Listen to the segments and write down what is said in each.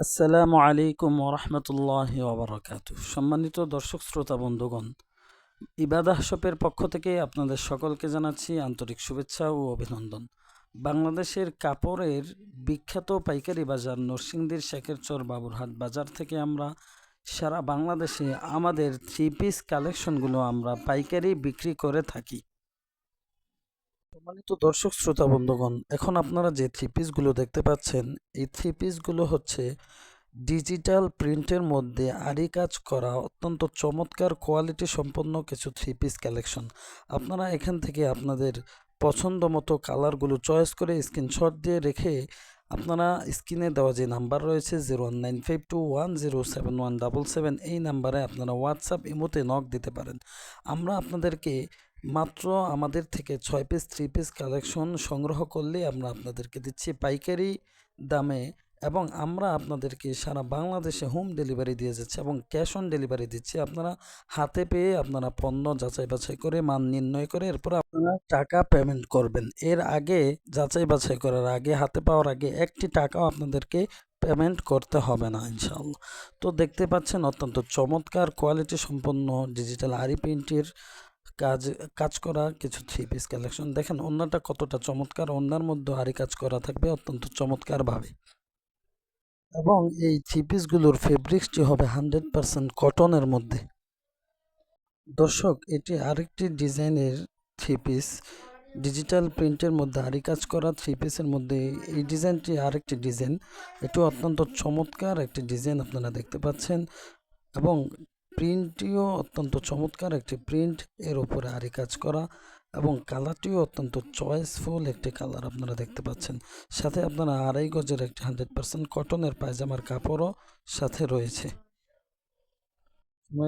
আসসালামু আলাইকুম ওরহমতুল্লাহ ওবরাকাত সম্মানিত দর্শক, শ্রোতা, বন্ধুগণ ইবাদাহ শপের পক্ষ থেকে আপনাদের সকলকে জানাচ্ছি আন্তরিক শুভেচ্ছা ও অভিনন্দন। বাংলাদেশের কাপড়ের বিখ্যাত পাইকারি বাজার নরসিংদীর শেখেরচর বাবুরহাট বাজার থেকে আমরা সারা বাংলাদেশে আমাদের থ্রি পিস কালেকশনগুলো আমরা পাইকারি বিক্রি করে থাকি। সম্মানিত দর্শক, শ্রোতা, বন্ধুগণ, এখন আপনারা যে থ্রি পিসগুলো দেখতে পাচ্ছেন, এই থ্রি পিসগুলো হচ্ছে ডিজিটাল প্রিন্টের মধ্যে আরি কাজ করা অত্যন্ত চমৎকার কোয়ালিটি সম্পন্ন কিছু থ্রি পিস কালেকশন আপনারা এখান থেকে আপনাদের পছন্দ মতো কালারগুলো চয়েস করে স্ক্রিনশট দিয়ে রেখে আপনারা স্ক্রিনে দেওয়া যে নাম্বার রয়েছে zero five two one zero seven one double seven, এই নাম্বারে আপনারা হোয়াটসঅ্যাপ ইমোতে নক দিতে পারেন। আমরা আপনাদেরকে মাত্র আমাদের থেকে ছয় পিস, থ্রি পিস কালেকশন সংগ্রহ করলে আমরা আপনাদেরকে দিচ্ছি পাইকারি দামে এবং আমরা আপনাদেরকে সারা বাংলাদেশে হোম ডেলিভারি দিয়ে যাচ্ছি এবং ক্যাশ অন ডেলিভারি দিচ্ছি। আপনারা হাতে পেয়ে আপনারা পণ্য যাচাই বাছাই করে, মান নির্ণয় করে, এরপর আপনারা টাকা পেমেন্ট করবেন। এর আগে যাচাই বাছাই করার আগে, হাতে পাওয়ার আগে একটি টাকাও আপনাদেরকে পেমেন্ট করতে হবে না, ইনশাআল্লাহ। তো দেখতে পাচ্ছেন অত্যন্ত চমৎকার কোয়ালিটি সম্পন্ন ডিজিটাল আরি প্রিন্টের কাজ কাজ করা কিছু থ্রি পিস কালেকশন দেখেন অন্যটা কতটা চমৎকার অন্যার মধ্যে আরি কাজ করা থাকবে অত্যন্ত চমৎকারভাবে। এবং এই থ্রি পিসগুলোর ফেব্রিক্সটি হবে হান্ড্রেড পারসেন্ট কটনের মধ্যে। দর্শক, এটি আরেকটি ডিজাইনের থ্রি পিস ডিজিটাল প্রিন্টের মধ্যে আরি কাজ করা থ্রি পিসের মধ্যে এই ডিজাইনটি আরেকটি ডিজাইন। এটি অত্যন্ত চমৎকার একটি ডিজাইন আপনারা দেখতে পাচ্ছেন এবং প্রিন্টটিও অত্যন্ত চমৎকার একটি প্রিন্ট। এর উপরে আরি কাজ করা। এবং কালারটিও অত্যন্ত চয়েসফুল একটি কালার আপনারা দেখতে পাচ্ছেন। সাথে আপনারা আড়াই গজের একটি হান্ড্রেড পার্সেন্ট কটনের পায়জামার কাপড়ও সাথে রয়েছে।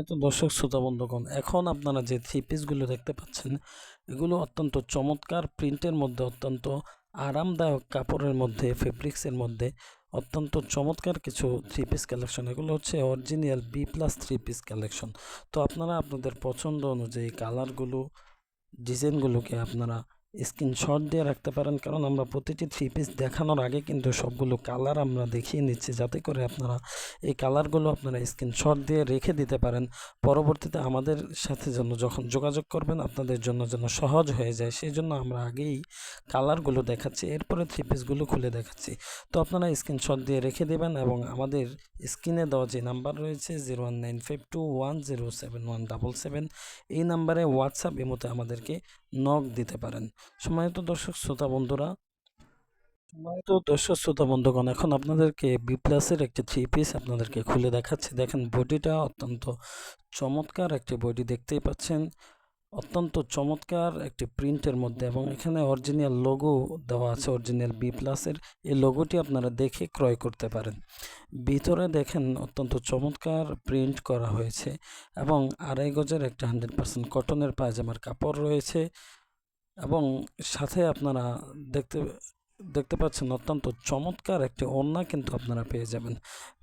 তো দর্শক, শ্রোতা, বন্ধুগণ, এখন আপনারা যে থ্রি পিসগুলো দেখতে পাচ্ছেন, এগুলো অত্যন্ত চমৎকার প্রিন্টের মধ্যে, অত্যন্ত আরামদায়ক কাপড়ের মধ্যে ফেব্রিক্সের মধ্যে অত্যন্ত চমৎকার কিছু থ্রি পিস কালেকশন এগুলো হচ্ছে original B plus three piece collection তো আপনারা আপনাদের পছন্দ অনুযায়ী কালারগুলো ডিজাইনগুলোকে আপনারা স্ক্রিনশট দিয়ে রাখতে পারেন, কারণ আমরা প্রতিটি থ্রি পিস দেখানোর আগে কিন্তু সবগুলো কালার আমরা দেখিয়ে নিচ্ছি, যাতে করে আপনারা এই কালারগুলো আপনারা স্ক্রিনশট দিয়ে রেখে দিতে পারেন। পরবর্তীতে আমাদের সাথে জন্য যখন যোগাযোগ করবেন, আপনাদের জন্য যেন সহজ হয়ে যায়, সেই জন্য আমরা আগেই কালারগুলো দেখাচ্ছি, এরপরে থ্রি পিসগুলো খুলে দেখাচ্ছি। তো আপনারা স্ক্রিনশট দিয়ে রেখে দেবেন এবং আমাদের স্ক্রিনে দেওয়া যে নাম্বার রয়েছে zero one nine five two one zero seven one double seven এই নাম্বারে হোয়াটসঅ্যাপ এমতে আমাদেরকে নক দিতে পারেন। সময়ত দর্শক শ্রোতা বন্ধুরা সময়ত দর্শক শ্রোতা বন্ধুগণ, এখন আপনাদেরকে বি প্লাসের একটি থ্রি পিস আপনাদেরকে খুলে দেখাচ্ছি। দেখেন বডিটা অত্যন্ত চমৎকার একটি বডি দেখতেই পাচ্ছেন। অত্যন্ত চমৎকার একটি প্রিন্টের মধ্যে এবং এখানে অরিজিনাল লোগো দেওয়া আছে অরিজিনাল বি প্লাসের এই লোগোটি আপনারা দেখে ক্রয় করতে পারেন। ভিতরে দেখেন, অত্যন্ত চমৎকার প্রিন্ট করা হয়েছে এবং আড়াই গজের একটা হান্ড্রেড পার্সেন্ট কটনের পায়জামার কাপড় রয়েছে। এবং সাথে আপনারা দেখতে দেখতে পাচ্ছেন অত্যন্ত চমৎকার একটি ওড়না কিন্তু আপনারা পেয়ে যাবেন।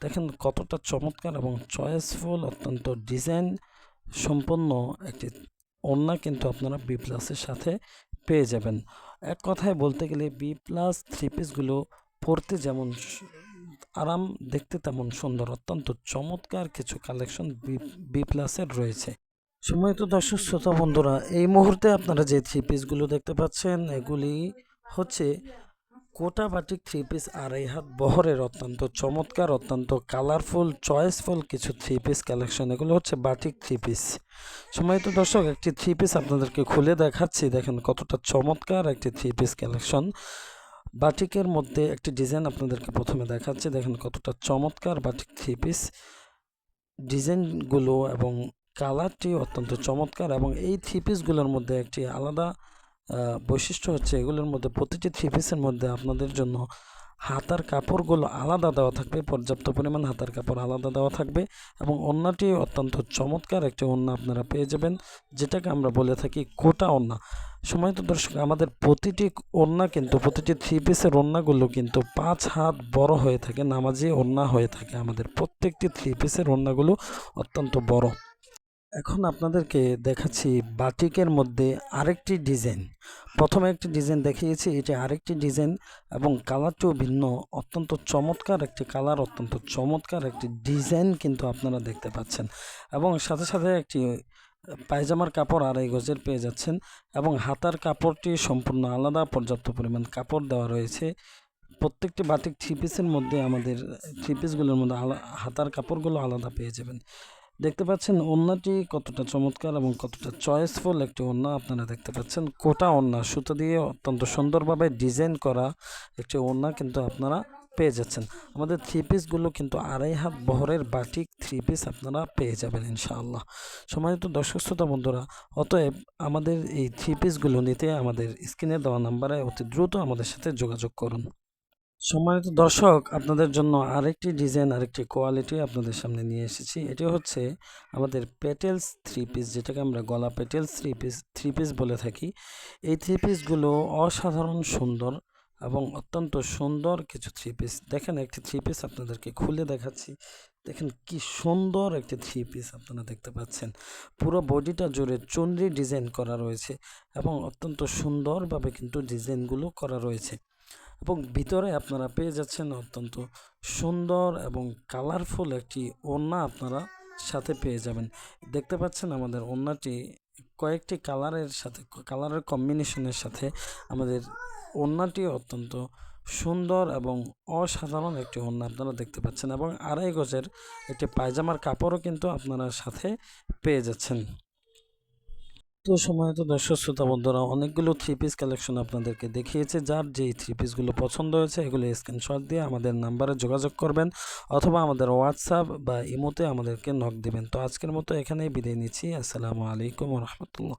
দেখেন কতটা চমৎকার এবং চয়েসফুল অত্যন্ত ডিজাইন সম্পন্ন একটি ওড়না কিন্তু আপনারা বি প্লাসের সাথে পেয়ে যাবেন। এক কথায় বলতে গেলে বি প্লাস থ্রি পিসগুলো পরতে যেমন আরাম, দেখতে তেমন সুন্দর, অত্যন্ত চমৎকার কিছু কালেকশন বি বি প্লাসের রয়েছে। সময় তো দর্শক, শ্রোতা, বন্ধুরা, এই মুহূর্তে আপনারা যে থ্রি পিসগুলো দেখতে পাচ্ছেন, এগুলি হচ্ছে কোটা বাটিক থ্রি পিস আড়াই হাত বহরের অত্যন্ত চমৎকার, অত্যন্ত কালারফুল চয়েসফুল কিছু থ্রি পিস কালেকশন এগুলো হচ্ছে বাটিক থ্রি পিস সময় তো দর্শক, একটি থ্রি পিস আপনাদেরকে খুলে দেখাচ্ছি। দেখেন কতটা চমৎকার একটি থ্রি পিস কালেকশন বাটিকের মধ্যে একটি ডিজাইন আপনাদেরকে প্রথমে দেখাচ্ছি। দেখেন কতটা চমৎকার বাটিক থ্রি পিস ডিজাইনগুলো এবং কালারটি অত্যন্ত চমৎকার এবং এই থ্রি পিসগুলোর মধ্যে একটি আলাদা বৈশিষ্ট্য হচ্ছে এগুলোর মধ্যে প্রতিটি থ্রি পিসের মধ্যে আপনাদের জন্য হাতার কাপড়গুলো আলাদা দেওয়া থাকবে, পর্যাপ্ত পরিমাণ হাতার কাপড় আলাদা দেওয়া থাকবে এবং ওড়নাটি অত্যন্ত চমৎকার একটি ওড়না আপনারা পেয়ে যাবেন, যেটাকে আমরা বলে থাকি কোটা ওড়না সময় তো দর্শক, আমাদের প্রতিটি ওড়না কিন্তু, প্রতিটি থ্রি পিসের ওড়নাগুলো কিন্তু পাঁচ হাত বড় হয়ে থাকে, নামাজি ওড়না হয়ে থাকে। আমাদের প্রত্যেকটি থ্রি পিসের ওড়নাগুলো অত্যন্ত বড়। এখন আপনাদেরকে দেখাচ্ছি বাটিকের মধ্যে আরেকটি ডিজাইন। প্রথমে একটি ডিজাইন দেখিয়েছি, এটি আরেকটি ডিজাইন এবং কালারটিও ভিন্ন, অত্যন্ত চমৎকার একটি কালার, অত্যন্ত চমৎকার একটি ডিজাইন কিন্তু আপনারা দেখতে পাচ্ছেন। এবং সাথে সাথে একটি পায়জামার কাপড় আড়াই গজের পেয়ে যাচ্ছেন এবং হাতার কাপড়টি সম্পূর্ণ আলাদা, পর্যাপ্ত পরিমাণ কাপড় দেওয়া রয়েছে। প্রত্যেকটি বাটিক থ্রি পিসের মধ্যে আমাদের থ্রি পিসগুলোর মধ্যে হাতার কাপড়গুলো আলাদা পেয়ে যাবেন। দেখতে পাচ্ছেন ওড়নাটি কতটা চমৎকার এবং কতটা চয়েসফুল একটি ওড়না। আপনারা দেখতে পাচ্ছেন কোটা ওড়না। সুতো দিয়ে অত্যন্ত সুন্দরভাবে ডিজাইন করা একটি ওড়না কিন্তু আপনারা পেয়ে যাচ্ছেন। আমাদের থ্রি পিসগুলো কিন্তু আড়াই হাত বহরের বাটিক থ্রি পিস আপনারা পেয়ে যাবেন ইনশাআল্লাহ। সম্মানিত দর্শক শ্রোতা বন্ধুরা, অতএব আমাদের এই থ্রি পিসগুলো নিতে আমাদের স্ক্রিনে দেওয়া নাম্বারে অতি দ্রুত আমাদের সাথে যোগাযোগ করুন। সম্মানিত দর্শক, আপনাদের জন্য আরেকটি ডিজাইন, আরেকটি কোয়ালিটি আপনাদের সামনে নিয়ে এসেছি। এটি হচ্ছে আমাদের পেটেলস থ্রি পিস যেটাকে আমরা গলা petals three piece three piece বলে থাকি। এই থ্রি পিসগুলো অসাধারণ সুন্দর এবং অত্যন্ত সুন্দর কিছু থ্রি পিস দেখেন, একটি থ্রি পিস আপনাদেরকে খুলে দেখাচ্ছি। দেখেন কি সুন্দর একটি থ্রি পিস আপনারা দেখতে পাচ্ছেন। পুরো বডিটা জুড়ে চুনরি ডিজাইন করা রয়েছে এবং অত্যন্ত সুন্দরভাবে কিন্তু ডিজাইনগুলো করা রয়েছে। এবং ভিতরে আপনারা পেয়ে যাচ্ছেন অত্যন্ত সুন্দর এবং কালারফুল একটি ওড়না আপনারা সাথে পেয়ে যাবেন। দেখতে পাচ্ছেন আমাদের ওড়নাটি কয়েকটি কালারের সাথে কালারের কম্বিনেশনের সাথে আমাদের ওড়নাটি অত্যন্ত সুন্দর এবং অসাধারণ একটি ওড়না আপনারা দেখতে পাচ্ছেন এবং আড়াই গজের একটি পায়জামার কাপড়ও কিন্তু আপনারা সাথে পেয়ে যাচ্ছেন। তো সময় তো দর্শক শ্রোতা বন্ধুরা, অনেকগুলো থ্রি পিস কালেকশন আপনাদেরকে দেখিয়েছে। যার যেই থ্রি পিসগুলো পছন্দ হয়েছে, এগুলো স্ক্রিনশট দিয়ে আমাদের নাম্বারে যোগাযোগ করবেন অথবা আমাদের হোয়াটসঅ্যাপ বা ইমোতে আমাদেরকে নক দেবেন। তো আজকের মতো এখানেই বিদায় নিচ্ছি। আসসালামু আলাইকুম রহমতুল্লাহ।